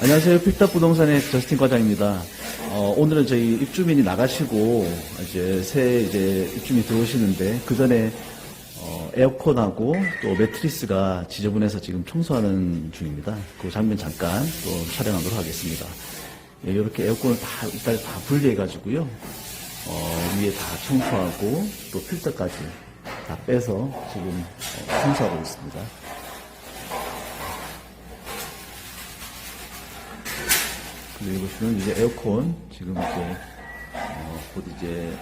안녕하세요. 필타 부동산의 저스틴 과장입니다. 어, 오늘은 저희 입주민이 나가시고 이제 새 이제 입주민이 들어오시는데 그 전에 어, 에어컨하고 또 매트리스가 지저분해서 지금 청소하는 중입니다. 그 장면 잠깐 또 촬영하도록 하겠습니다. 예, 이렇게 에어컨을 다 일단 다 분리해 가지고요. 어, 위에 다 청소하고 또 필터까지 다 빼서 지금 어, 청소하고 있습니다. 여기 보시면 이제 에어컨 지금 이제 어, 곧 이제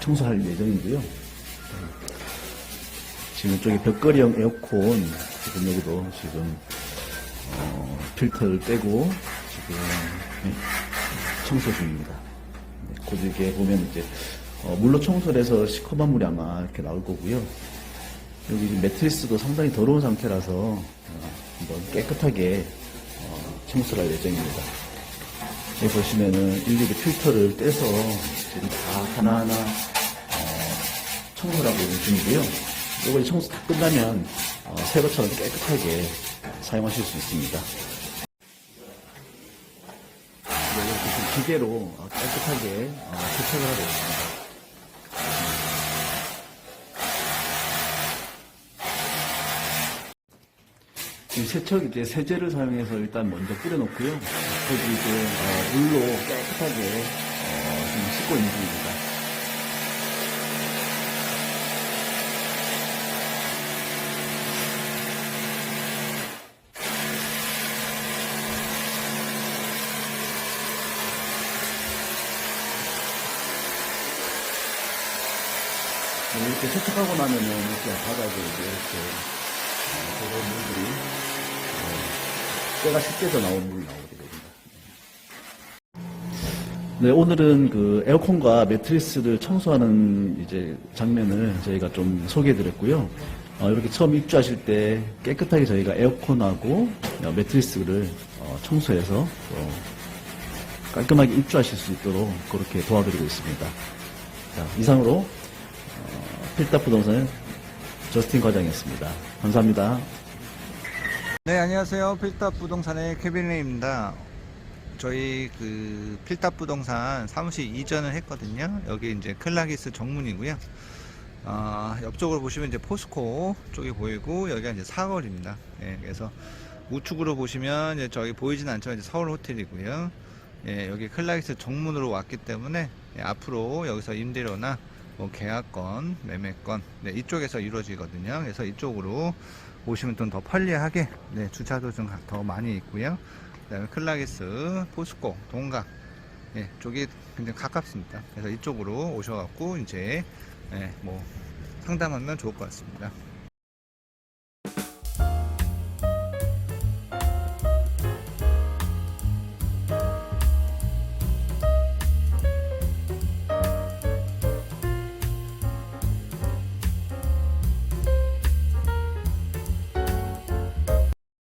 청소할 예정이고요. 지금 이쪽에 벽걸이형 에어컨 지금 여기도 지금 어, 필터를 떼고 지금 네, 청소 중입니다. 네, 곧 이렇게 보면 이제 어, 물로 청소를 해서 시커먼 물이 아마 이렇게 나올 거고요. 여기 매트리스도 상당히 더러운 상태라서 어, 한번 깨끗하게 어, 청소를 할 예정입니다. 여기 보시면은 일일이 필터를 떼서 지금 다 하나하나 어, 청소를 하고 있는 중이고요. 이거 청소 다 끝나면 어, 새 것처럼 깨끗하게 사용하실 수 있습니다. 기계로 어, 깨끗하게 어, 세척을 하고 있습니다. 세척 이제 세제를 사용해서 일단 먼저 뿌려놓고요. 거기 이제 어, 물로 깨끗하게 어, 지금 씻고 있는 중입니다. 네, 이렇게 세척하고 나면은 이렇게 바닥에 이렇게 어, 저런 물들이 어, 때가 씻겨서 나온 물이 나오게 됩니다. 네, 오늘은 그 에어컨과 매트리스를 청소하는 이제 장면을 저희가 좀 소개해 드렸고요. 어, 이렇게 처음 입주하실 때 깨끗하게 저희가 에어컨하고 어, 매트리스를 어, 청소해서 어, 깔끔하게 입주하실 수 있도록 그렇게 도와드리고 있습니다. 자, 이상으로 어, 필다 부동산의 저스틴 과장이었습니다. 감사합니다. 네, 안녕하세요. 필탑 부동산의 케빈레입니다. 저희 그 필탑 부동산 사무실 이전을 했거든요. 여기 이제 클라기스 정문이고요. 아, 옆쪽으로 보시면 이제 포스코 쪽이 보이고 여기가 이제 사거리입니다. 예, 그래서 우측으로 보시면 이제 저기 보이진 않지만 이제 서울 호텔이고요. 예, 여기 클라기스 정문으로 왔기 때문에 예, 앞으로 여기서 임대료나 뭐 계약건, 매매건 네, 이쪽에서 이루어지거든요. 그래서 이쪽으로 오시면 좀 더 편리하게 네, 주차도 좀 더 많이 있고요. 그다음에 클라기스, 포스코, 동각 예, 쪽이 굉장히 가깝습니다. 그래서 이쪽으로 오셔갖고 이제 예, 뭐 상담하면 좋을 것 같습니다.